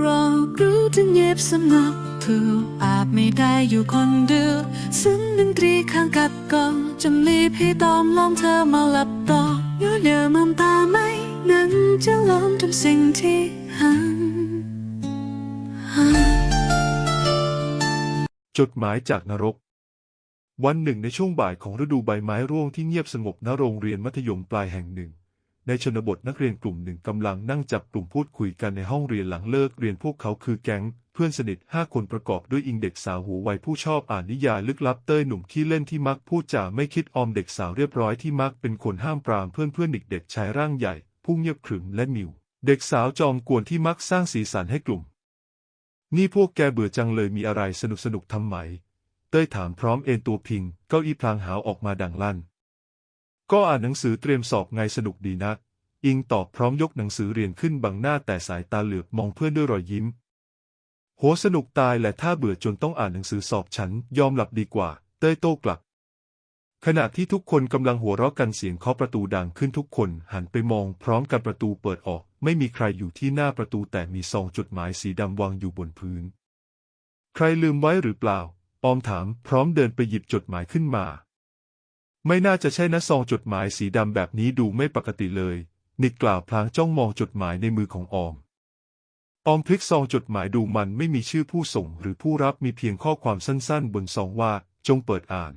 เรารู้ถึงเย็บสำนักถูกอาจไม่ได้อยู่คนเดียวซึ่งดนตรีข้างกัดกองจำลีพี่ตอมลองเธอมาหลับต่อเยอะเยอมองตาไหมนั้นจะลองทำสิ่งที่หันหันจดหมายจากนรก วันหนึ่งในช่วงบ่ายของฤดูใบไม้ร่วงที่เงียบสงบณโรงเรียนมัธยมปลายแห่งหนึ่ง ในชนบทนักเรียนกลุ่มหนึ่งกำลังนั่งจับกลุ่มพูดคุยกันในห้องเรียนหลังเลิกเรียนพวกเขาคือแก๊งเพื่อนสนิทห้าคนประกอบด้วยอิงเด็กสาวหัววัยผู้ชอบอ่านนิยายลึกลับเต้ยหนุ่มขี้เล่นที่มักพูดจาไม่คิดออมเด็กสาวเรียบร้อยที่มักเป็นคนห้ามปรามเพื่อนเพื่อนเด็กชายร่างใหญ่ผู้เงียบขรึมและมิว เด็กสาวจอมกวนที่มักสร้างสีสันให้กลุ่ม นี่พวกแกเบื่อจังเลยมีอะไรสนุกสนุกทำไหม เต้ยถามพร้อมเอนตัวพิง เก้าอี้พลางหาวออกมาดังลั่น ก็อ่านหนังสือเตรียมสอบไงสนุกดีนะ อิงตอบพร้อมยกหนังสือเรียนขึ้นบังหน้าแต่สายตาเหลือบมองเพื่อนด้วยรอยยิ้ม โหสนุกตายและถ้าเบื่อจนต้องอ่านหนังสือสอบฉันยอมหลับดีกว่า เต้ยโต้กลับ ขณะที่ทุกคนกำลังหัวเราะกันเสียงเคาะประตูดังขึ้นทุกคนหันไปมองพร้อมกันประตูเปิดออก ไม่มีใครอยู่ที่หน้าประตูแต่มีซองจดหมายสีดำวางอยู่บนพื้น ใครลืมไว้หรือเปล่า ออมถามพร้อมเดินไปหยิบจดหมายขึ้นมา ไม่น่าจะใช่นะซองจดหมายสีดำแบบนี้ดูไม่ปกติเลย นิดกล่าวพลางจ้องมองจดหมายในมือของออม ออมพลิกซองจดหมายดูมันไม่มีชื่อผู้ส่งหรือผู้รับมีเพียงข้อความสั้นๆ บนซองว่า จงเปิดอ่าน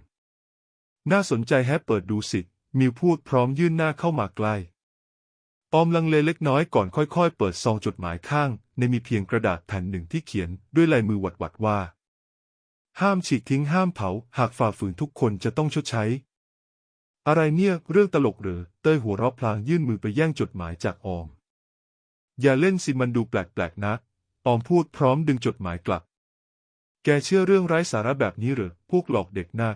น่าสนใจแฮะเปิดดูสิ มิวพูดพร้อมยื่นหน้าเข้ามาใกล้ ออมลังเลเล็กน้อยก่อนค่อยๆ เปิดซองจดหมายข้าง ในมีเพียงกระดาษแผ่นหนึ่งที่เขียนด้วยลายมือหวัดๆว่าห้ามฉีกทิ้งห้ามเผา หากฝ่าฝืนทุกคนจะต้องชดใช้ อะไรเนี่ยเรื่องตลกหรือ เต้ยหัวเราะพลางยื่นมือไปแย่งจดหมายจากออม อย่าเล่นสิมันดูแปลกๆนะ ออมพูดพร้อมดึงจดหมายกลับ แกเชื่อเรื่องไร้สาระแบบนี้หรือพวกหลอกเด็กนะ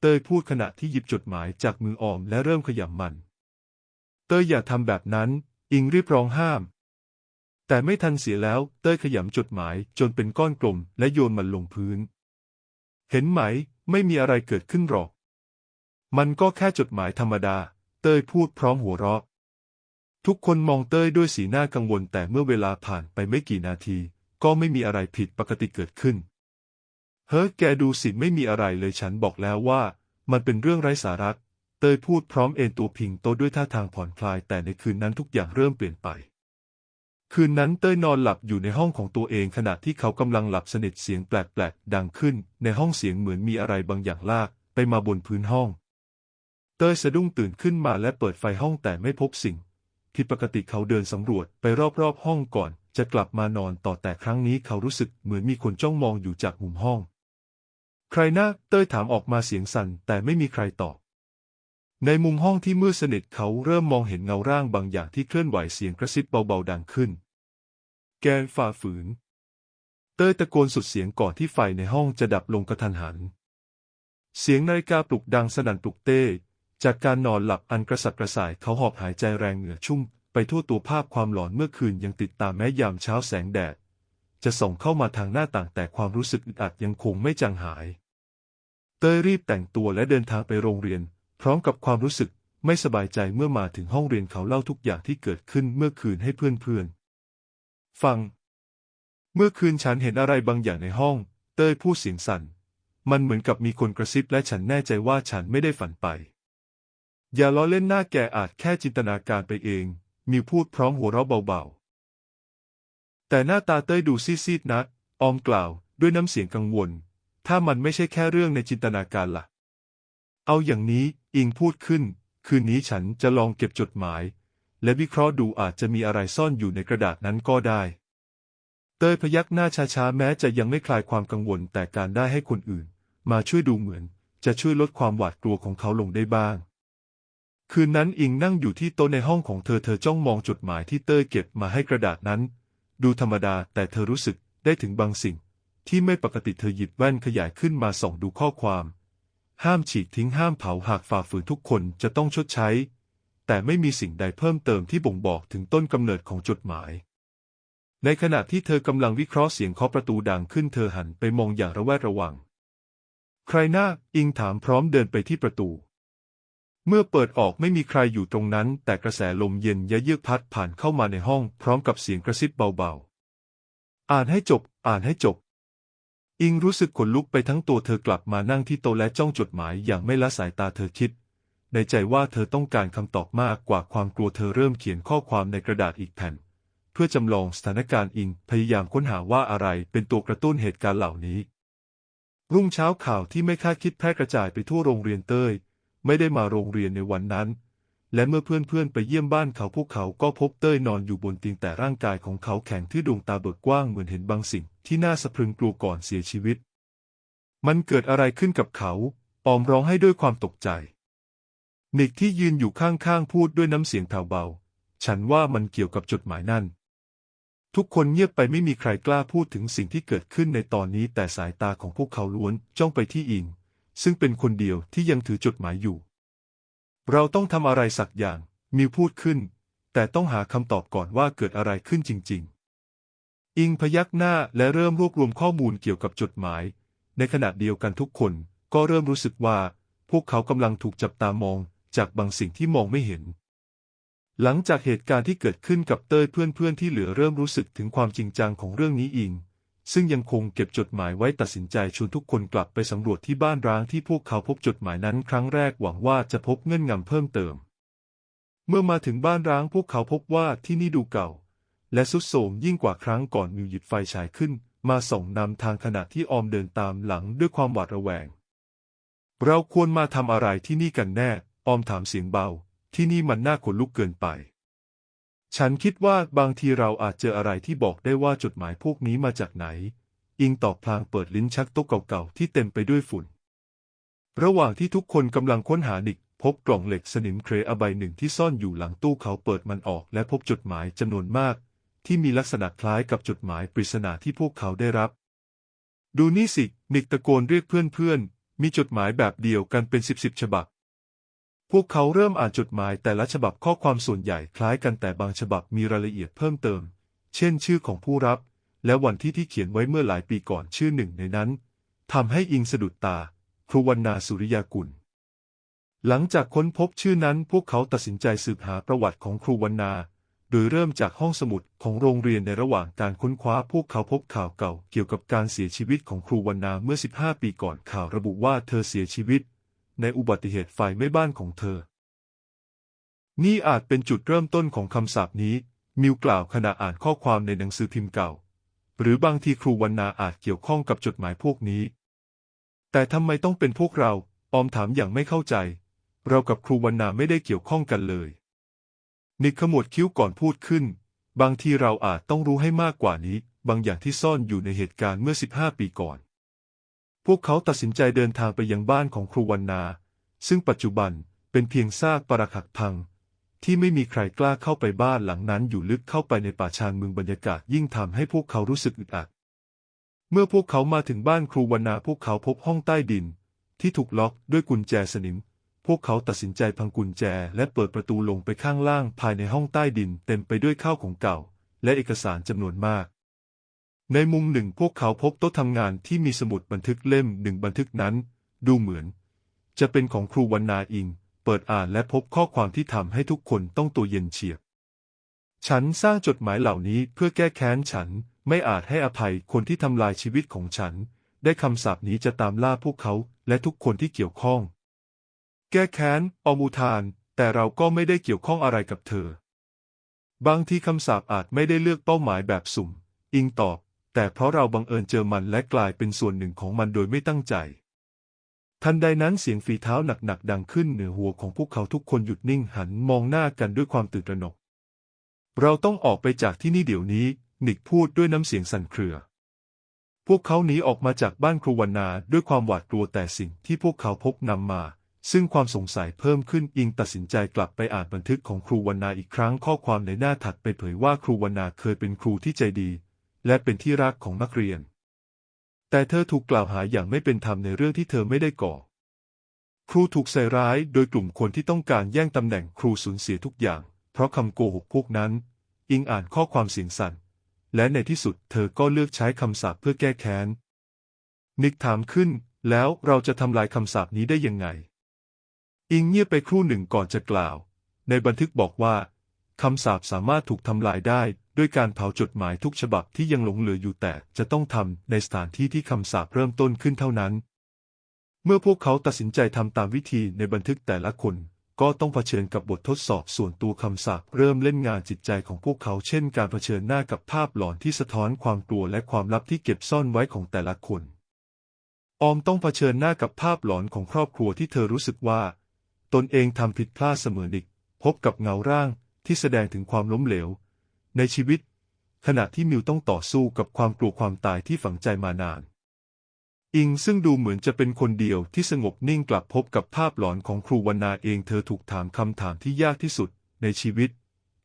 เต้ยพูดขณะที่หยิบจดหมายจากมือออมและเริ่มขยำมัน เต้ยอย่าทำแบบนั้น อิงรีบร้องห้าม แต่ไม่ทันเสียแล้วเต้ยขยำจดหมายจนเป็นก้อนกลมและโยนมันลงพื้น เห็นไหม ไม่มีอะไรเกิดขึ้นหรอก มันก็แค่จดหมายธรรมดา เต้ยพูดพร้อมหัวเราะ ทุกคนมองเต้ยด้วยสีหน้ากังวลแต่เมื่อเวลาผ่านไปไม่กี่นาที ก็ไม่มีอะไรผิดปกติเกิดขึ้น เฮ้แกดูสิไม่มีอะไรเลยฉันบอกแล้วว่า มันเป็นเรื่องไร้สาระเต้ยพูดพร้อมเอนตัวพิงโต๊ะด้วยท่าทางผ่อนคลาย แต่ในคืนนั้นทุกอย่างเริ่มเปลี่ยนไป คืนนั้นเต้ยนอนหลับอยู่ในห้องของตัวเองขณะที่เขากำลังหลับสนิทเสียงแปลกๆดังขึ้น ในห้องเสียงเหมือนมีอะไรบางอย่างลากไปมาบนพื้นห้อง เต้ยสะดุ้งตื่นขึ้นมาและเปิดไฟห้องแต่ไม่พบสิ่งผิดปกติเขาเดินสำรวจไปรอบๆห้องก่อน จะกลับมานอนต่อแต่ครั้งนี้เขารู้สึกเหมือนมีคนจ้องมองอยู่จากมุมห้อง ใครนะเต้ยถามออกมาเสียงสั่นแต่ไม่มีใครตอบในมุมห้องที่มืดสนิทเขาเริ่มมองเห็นเงาร่างบางอย่างที่เคลื่อนไหวเสียงกระซิบเบาๆดังขึ้น แกฝ่าฝืน เต้ยตะโกนสุดเสียงก่อนที่ไฟในห้องจะดับลงกระทันหัน เสียงนาฬิกาปลุกดังสนั่นปลุกเต้ จากการนอนหลับอันกระสับกระส่ายเขาหอบหายใจแรงเหงื่อชุ่ม ไปทั่วตัวภาพความหลอนเมื่อคืนยังติดตามแม้ยามเช้าแสงแดด จะส่องเข้ามาทางหน้าต่างแต่ความรู้สึกอึดอัดยังคงไม่จางหาย เต้ยรีบแต่งตัวและเดินทางไปโรงเรียน พร้อมกับความรู้สึกไม่สบายใจเมื่อมาถึงห้องเรียนเขาเล่าทุกอย่างที่เกิดขึ้นเมื่อคืนให้เพื่อนๆฟัง เมื่อคืนฉันเห็นอะไรบางอย่างในห้อง เต้ยพูดเสียงสั่น มันเหมือนกับมีคนกระซิบและฉันแน่ใจว่าฉันไม่ได้ฝันไป อย่าล้อเล่นหน้าแกอาจแค่จินตนาการไปเอง มิวพูดพร้อมหัวเราะเบาๆ แต่หน้าตาเต้ยดูซีดๆนะออมกล่าวด้วยน้ำเสียงกังวล ถ้ามันไม่ใช่แค่เรื่องในจินตนาการล่ะ เอาอย่างนี้อิงพูดขึ้น คืนนี้ฉันจะลองเก็บจดหมาย และวิเคราะห์ดูอาจจะมีอะไรซ่อนอยู่ในกระดาษนั้นก็ได้ เต้ยพยักหน้าช้าๆแม้จะยังไม่คลายความกังวลแต่การได้ให้คนอื่น มาช่วยดูเหมือน จะช่วยลดความหวาดกลัวของเขาลงได้บ้าง คืนนั้นอิงนั่งอยู่ที่โต๊ะในห้องของเธอเธอจ้องมองจดหมายที่เต้ยเก็บมาให้กระดาษนั้น ดูธรรมดาแต่เธอรู้สึกได้ถึงบางสิ่ง ที่ไม่ปกติเธอหยิบแว่นขยายขึ้นมาส่องดูข้อความ ห้ามฉีกทิ้งห้ามเผาหากฝ่าฝืนทุกคนจะต้องชดใช้ แต่ไม่มีสิ่งใดเพิ่มเติมที่บ่งบอกถึงต้นกำเนิดของจดหมาย ในขณะที่เธอกำลังวิเคราะห์เสียงเคาะประตูดังขึ้นเธอหันไปมองอย่างระแวดระวัง ใครหน้าอิงถามพร้อมเดินไปที่ประตู เมื่อเปิดออกไม่มีใครอยู่ตรงนั้น แต่กระแสลมเย็นยะเยือกพัดผ่านเข้ามาในห้องพร้อมกับเสียงกระซิบเบาๆ อ่านให้จบ อ่านให้จบ อิงรู้สึกขนลุกไปทั้งตัวเธอกลับมานั่งที่โต๊ะและจ้องจดหมายอย่างไม่ละสายตาเธอคิด ในใจว่าเธอต้องการคำตอบมากกว่าความกลัวเธอเริ่มเขียนข้อความในกระดาษอีกแผ่น เพื่อจำลองสถานการณ์อิงพยายามค้นหาว่าอะไรเป็นตัวกระตุ้นเหตุการณ์เหล่านี้ รุ่งเช้าข่าวที่ไม่คาดคิดแพร่กระจายไปทั่วโรงเรียนเต้ย ไม่ได้มาโรงเรียนในวันนั้น และเมื่อเพื่อนๆไปเยี่ยมบ้านเขาพวกเขาก็พบเต้ยนอนอยู่บนเตียงแต่ร่างกายของเขาแข็งที่ดวงตาเบิกกว้างเหมือนเห็นบางสิ่งที่น่าสะพรึงกลัวก่อนเสียชีวิต มันเกิดอะไรขึ้นกับเขา ออมร้องให้ด้วยความตกใจ นิกที่ยืนอยู่ข้างๆพูดด้วยน้ำเสียงแผ่วเบา ฉันว่ามันเกี่ยวกับจดหมายนั่นทุกคนเงียบไปไม่มีใครกล้าพูดถึงสิ่งที่เกิดขึ้นในตอนนี้แต่สายตาของพวกเขาล้วนจ้องไปที่อิง ซึ่งเป็นคนเดียวที่ยังถือจดหมายอยู่ เราต้องทำอะไรสักอย่าง มิวพูดขึ้น แต่ต้องหาคำตอบก่อนว่าเกิดอะไรขึ้นจริง ๆ อิงพยักหน้าและเริ่มรวบรวมข้อมูลเกี่ยวกับจดหมาย ในขณะเดียวกันทุกคนก็เริ่มรู้สึกว่า พวกเขากำลังถูกจับตามองจากบางสิ่งที่มองไม่เห็น หลังจากเหตุการณ์ที่เกิดขึ้นกับเต้ยเพื่อนๆที่เหลือเริ่มรู้สึกถึงความจริงจังของเรื่องนี้อิง ซึ่งยังคงเก็บจดหมายไว้ตัดสินใจชวนทุกคนกลับไปสำรวจที่บ้านร้างที่พวกเขาพบจดหมายนั้นครั้งแรกหวังว่าจะพบเงื่อนงำเพิ่มเติม เมื่อมาถึงบ้านร้างพวกเขาพบว่าที่นี่ดูเก่า และสุดโทรมยิ่งกว่าครั้งก่อนมิวหยิบไฟฉายขึ้น มาส่องนำทางขณะที่ออมเดินตามหลังด้วยความหวาดระแวง เราควรมาทำอะไรที่นี่กันแน่ ออมถามเสียงเบา ที่นี่มันน่าขนลุกเกินไป ฉันคิดว่าบางทีเราอาจเจออะไรที่บอกได้ว่าจดหมายพวกนี้มาจากไหน อิงตอบพลางเปิดลิ้นชักโต๊ะเก่าๆที่เต็มไปด้วยฝุ่น ระหว่างที่ทุกคนกำลังค้นหานิก พบกล่องเหล็กสนิมเครอะใบหนึ่งที่ซ่อนอยู่หลังตู้เขาเปิดมันออก และพบจดหมายจำนวนมาก ที่มีลักษณะคล้ายกับจดหมายปริศนาที่พวกเขาได้รับ ดูนี่สิ นิกตะโกนเรียกเพื่อนๆ มีจดหมายแบบเดียวกันเป็นสิบสิบฉบับ พวกเขาเริ่มอ่านจดหมายแต่ละฉบับข้อความส่วนใหญ่คล้ายกันแต่บางฉบับมีรายละเอียดเพิ่มเติม เช่นชื่อของผู้รับ และวันที่ที่เขียนไว้เมื่อหลายปีก่อนชื่อหนึ่งในนั้นทำให้อิงสะดุดตาครูวรรณาสุริยากุล หลังจากค้นพบชื่อนั้นพวกเขาตัดสินใจสืบหาประวัติของครูวรรณา โดยเริ่มจากห้องสมุดของโรงเรียนในระหว่างการค้นคว้าพวกเขาพบข่าวเก่าเกี่ยวกับการเสียชีวิตของครูวรรณาเมื่อ 15 ปีก่อนข่าวระบุว่าเธอเสียชีวิต ในอุบัติเหตุไฟไหม้บ้านของเธอ นี่อาจเป็นจุดเริ่มต้นของคำสาปนี้ มิวกล่าวขณะอ่านข้อความในหนังสือพิมพ์เก่า หรือบางทีครูวรรณาอาจเกี่ยวข้องกับจดหมายพวกนี้ แต่ทำไมต้องเป็นพวกเรา ออมถามอย่างไม่เข้าใจ เรากับครูวรรณาไม่ได้เกี่ยวข้องกันเลยนิกขมวดคิ้วก่อนพูดขึ้น บางทีเราอาจต้องรู้ให้มากกว่านี้ บางอย่างที่ซ่อนอยู่ในเหตุการณ์เมื่อ 15 ปีก่อน พวกเขาตัดสินใจเดินทางไปยังบ้านของครูวรรณาซึ่งปัจจุบันเป็นเพียงซากปรักหักพัง ที่ไม่มีใครกล้าเข้าไปบ้านหลังนั้นอยู่ลึกเข้าไปในป่าชานเมืองบรรยากาศยิ่งทำให้พวกเขารู้สึกอึดอัด เมื่อพวกเขามาถึงบ้านครูวรรณาพวกเขาพบห้องใต้ดิน ที่ถูกล็อกด้วยกุญแจสนิม พวกเขาตัดสินใจพังกุญแจและเปิดประตูลงไปข้างล่างภายในห้องใต้ดินเต็มไปด้วยข้าวของเก่า และเอกสารจำนวนมาก ในมุมหนึ่งพวกเขาพบโต๊ะทำงานที่มีสมุดบันทึกเล่มหนึ่งบันทึกนั้น ดูเหมือน จะเป็นของครูวรรณาอิง เปิดอ่านและพบข้อความที่ทำให้ทุกคนต้องตัวเย็นเฉียบ ฉันสร้างจดหมายเหล่านี้เพื่อแก้แค้นฉันไม่อาจให้อภัยคนที่ทำลายชีวิตของฉัน ได้คำสาปนี้จะตามล่าพวกเขาและทุกคนที่เกี่ยวข้อง แก้แค้นอมูทาน แต่เราก็ไม่ได้เกี่ยวข้องอะไรกับเธอ บางทีคำสาปอาจไม่ได้เลือกเป้าหมายแบบสุ่ม อิงตอบ แต่เพราะเราบังเอิญเจอมันและกลายเป็นส่วนหนึ่งของมันโดยไม่ตั้งใจ ทันใดนั้นเสียงฝีเท้าหนักๆดังขึ้นเหนือหัวของพวกเขาทุกคนหยุดนิ่งหันมองหน้ากันด้วยความตื่นตระหนก เราต้องออกไปจากที่นี่เดี๋ยวนี้ นิกพูดด้วยน้ำเสียงสั่นเครือ พวกเขาหนีออกมาจากบ้านครูวรรณาด้วยความหวาดกลัวแต่สิ่งที่พวกเขาพบนำมาซึ่งความสงสัยเพิ่มขึ้นอิงตัดสินใจกลับไปอ่านบันทึกของครูวรรณาอีกครั้งข้อความในหน้าถัดไปเผยว่าครูวรรณาเคยเป็นครูที่ใจดี และเป็นที่รักของนักเรียน แต่เธอถูกกล่าวหาอย่างไม่เป็นธรรมในเรื่องที่เธอไม่ได้ก่อ ครูถูกใส่ร้ายโดยกลุ่มคนที่ต้องการแย่งตำแหน่งครูสูญเสียทุกอย่าง เพราะคำโกหกพวกนั้น อิงอ่านข้อความเสียงสั่น และในที่สุดเธอก็เลือกใช้คำสาปเพื่อแก้แค้น นิกถามขึ้น แล้วเราจะทำลายคำสาปนี้ได้ยังไง อิงเงียบไปครู่หนึ่งก่อนจะกล่าว ในบันทึกบอกว่าคำสาปสามารถถูกทำลายได้ ด้วยการเผาจดหมายทุกฉบับที่ยังหลงเหลืออยู่แต่จะต้องทำในสถานที่ที่คำสาปเริ่มต้นขึ้นเท่านั้น เมื่อพวกเขาตัดสินใจทำตามวิธีในบันทึกแต่ละคน ก็ต้องเผชิญกับบททดสอบส่วนตัวคำสาปเริ่มเล่นงานจิตใจของพวกเขาเช่น การเผชิญหน้ากับภาพหลอนที่สะท้อนความกลัวและความลับที่เก็บซ่อนไว้ของแต่ละคน ออมต้องเผชิญหน้ากับภาพหลอนของครอบครัวที่เธอรู้สึกว่า ตนเองทำผิดพลาดเสมออีกพบกับเงาร่างที่แสดงถึงความล้มเหลว ในชีวิต ขณะที่มิวต้องต่อสู้กับความกลัวความตายที่ฝังใจมานาน อิงซึ่งดูเหมือนจะเป็นคนเดียวที่สงบนิ่งกลับพบกับภาพหลอนของครูวรรณาเองเธอถูกถามคำถามที่ยากที่สุด ในชีวิต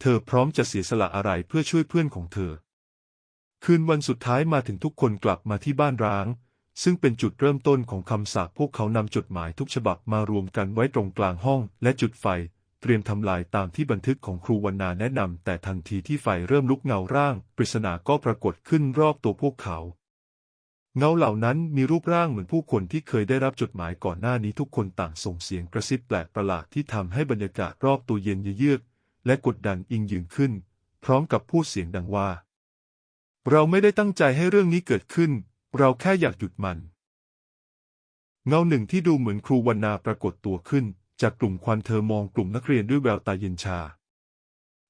เธอพร้อมจะเสียสละอะไรเพื่อช่วยเพื่อนของเธอ คืนวันสุดท้ายมาถึงทุกคนกลับมาที่บ้านร้าง ซึ่งเป็นจุดเริ่มต้นของคำสาปพวกเขานำจดหมายทุกฉบับมารวมกันไว้ตรงกลางห้อง และจุดไฟ เตรียมทำลายตามที่บันทึกของครูวรรณาแนะนำแต่ทันทีที่ไฟเริ่มลุกเงาร่าง ปริศนาก็ปรากฏขึ้นรอบตัวพวกเขา เงาเหล่านั้นมีรูปร่างเหมือนผู้คนที่เคยได้รับจดหมายก่อนหน้านี้ทุกคนต่างส่งเสียงกระซิบแปลกประหลาดที่ทำให้บรรยากาศรอบตัวเย็นเยือกและกดดันอิงยืนขึ้น พร้อมกับพูดเสียงดังว่า เราไม่ได้ตั้งใจให้เรื่องนี้เกิดขึ้น เราแค่อยากหยุดมัน เงาหนึ่งที่ดูเหมือนครูวรรณาปรากฏตัวขึ้น จากกลุ่มควันเธอมองกลุ่มนักเรียนด้วยแววตาเย็นชา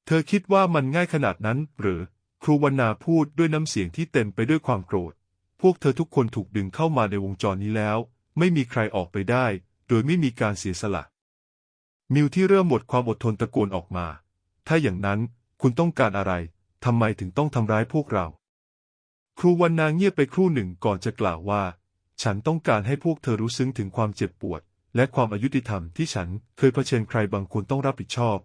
เธอคิดว่ามันง่ายขนาดนั้น หรือ ครูวรรณาพูดด้วยน้ำเสียงที่เต็มไปด้วยความโกรธ พวกเธอทุกคนถูกดึงเข้ามาในวงจรนี้แล้ว ไม่มีใครออกไปได้ โดยไม่มีการเสียสละ มิวที่เริ่มหมดความอดทนตะโกนออกมา ถ้าอย่างนั้นคุณต้องการอะไรทำไมถึงต้องทำร้ายพวกเรา ครูวรรณาเงียบไปครู่หนึ่งก่อนจะกล่าวว่า ฉันต้องการให้พวกเธอรู้ซึ้งถึงความเจ็บปวด และความอายุติธรรมที่ฉันเคยเผชิญใครบางคนต้องรับผิดชอบ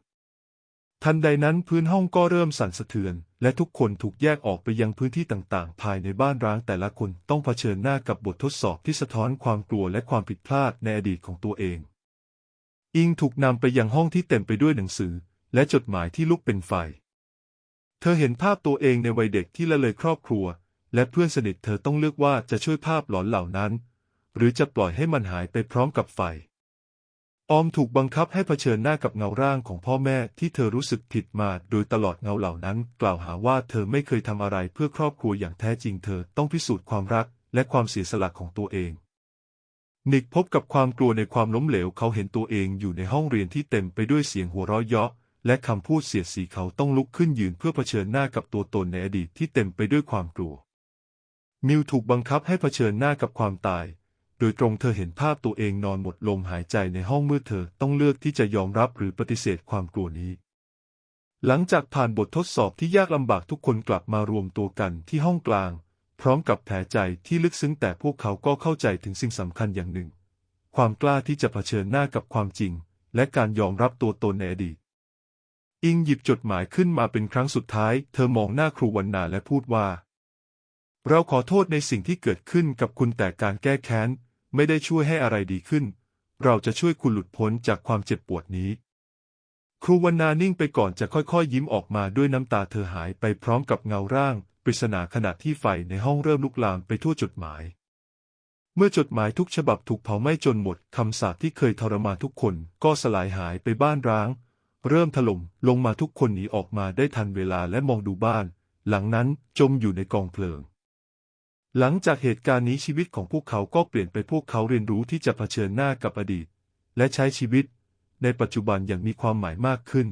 ทันใดนั้นพื้นห้องก็เริ่มสั่นสะเทือน และทุกคนถูกแยกออกไปยังพื้นที่ต่างๆ ภายในบ้านร้างแต่ละคนต้องเผชิญหน้ากับบททดสอบที่สะท้อนความกลัวและความผิดพลาดในอดีตของตัวเอง อิงถูกนำไปยังห้องที่เต็มไปด้วยหนังสือ และจดหมายที่ลุกเป็นไฟ เธอเห็นภาพตัวเองในวัยเด็กที่ละเลยครอบครัว และเพื่อนสนิทเธอต้องเลือกว่าจะช่วยภาพหลอนเหล่านั้น หรือจะปล่อยให้มันหายไปพร้อมกับไฟ ออมถูกบังคับให้เผชิญหน้ากับเงาร่างของพ่อแม่ที่เธอรู้สึกผิดมาโดยตลอดเงาเหล่านั้น กล่าวหาว่าเธอไม่เคยทำอะไรเพื่อครอบครัวอย่างแท้จริงเธอต้องพิสูจน์ความรักและความเสียสละของตัวเอง นิกพบกับความกลัวในความล้มเหลวเขาเห็นตัวเองอยู่ในห้องเรียนที่เต็มไปด้วยเสียงหัวเราะเยาะและคำพูดเสียดสีเขาต้องลุกขึ้นยืนเพื่อเผชิญหน้ากับตัวตนในอดีตที่เต็มไปด้วยความกลัว มิวถูกบังคับให้เผชิญหน้ากับความตาย โดยตรงเธอเห็นภาพตัวเองนอนหมดลมหายใจในห้องมืดเธอต้องเลือกที่จะยอมรับหรือปฏิเสธความกลัวนี้ หลังจากผ่านบททดสอบที่ยากลำบากทุกคนกลับมารวมตัวกันที่ห้องกลาง พร้อมกับแผลใจที่ลึกซึ้งแต่พวกเขาก็เข้าใจถึงสิ่งสำคัญอย่างหนึ่ง ความกล้าที่จะเผชิญหน้ากับความจริง และการยอมรับตัวตนในอดีต อิงหยิบจดหมายขึ้นมาเป็นครั้งสุดท้าย เธอมองหน้าครูวรรณาและพูดว่า เราขอโทษในสิ่งที่เกิดขึ้นกับคุณแต่การแก้แค้น ไม่ได้ช่วยให้อะไรดีขึ้น เราจะช่วยคุณหลุดพ้นจากความเจ็บปวดนี้ ครูวรรณานิ่งไปก่อนจะค่อยๆ ยิ้มออกมาด้วยน้ำตาเธอหายไปพร้อมกับเงาร่าง ปริศนาขณะที่ไฟในห้องเริ่มลุกลามไปทั่วจดหมาย เมื่อจดหมายทุกฉบับถูกเผาไหม้จนหมดคำสาปที่เคยทรมานทุกคนก็สลายหายไปบ้านร้าง เริ่มถล่มลงมาทุกคนหนีออกมาได้ทันเวลาและมองดูบ้าน หลังนั้นจมอยู่ในกองเพลิง หลังจากเหตุการณ์นี้ชีวิตของพวกเขาก็เปลี่ยนไปพวกเขาเรียนรู้ที่จะเผชิญหน้ากับอดีต และใช้ชีวิต ในปัจจุบันอย่างมีความหมายมากขึ้น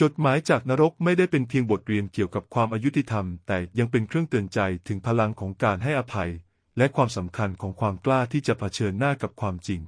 จดหมายจากนรกไม่ได้เป็นเพียงบทเรียนเกี่ยวกับความอายุติธรรม แต่ยังเป็นเครื่องเตือนใจถึงพลังของการให้อภัย และความสำคัญของความกล้าที่จะเผชิญหน้ากับความจริง